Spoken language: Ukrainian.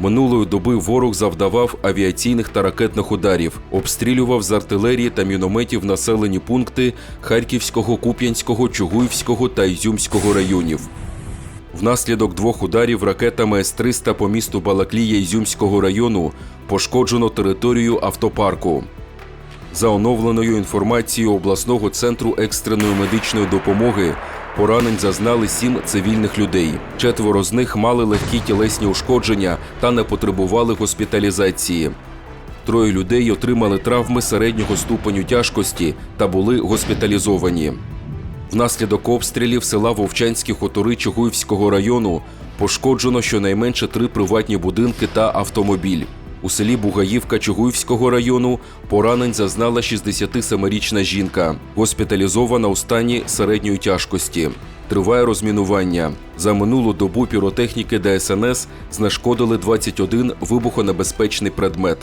Минулої доби ворог завдавав авіаційних та ракетних ударів, обстрілював з артилерії та мінометів населені пункти Харківського, Куп'янського, Чугуївського та Ізюмського районів. Внаслідок двох ударів ракетами С-300 по місту Балаклія Ізюмського району пошкоджено територію автопарку. За оновленою інформацією обласного центру екстреної медичної допомоги, поранень зазнали сім цивільних людей. Четверо з них мали легкі тілесні ушкодження та не потребували госпіталізації. Троє людей отримали травми середнього ступеню тяжкості та були госпіталізовані. Внаслідок обстрілів села Вовчанські хутори Чугуївського району пошкоджено щонайменше три приватні будинки та автомобіль. У селі Бугаївка Чугуївського району поранень зазнала 67-річна жінка, госпіталізована у стані середньої тяжкості. Триває розмінування. За минулу добу піротехніки ДСНС знешкодили 21 вибухонебезпечний предмет.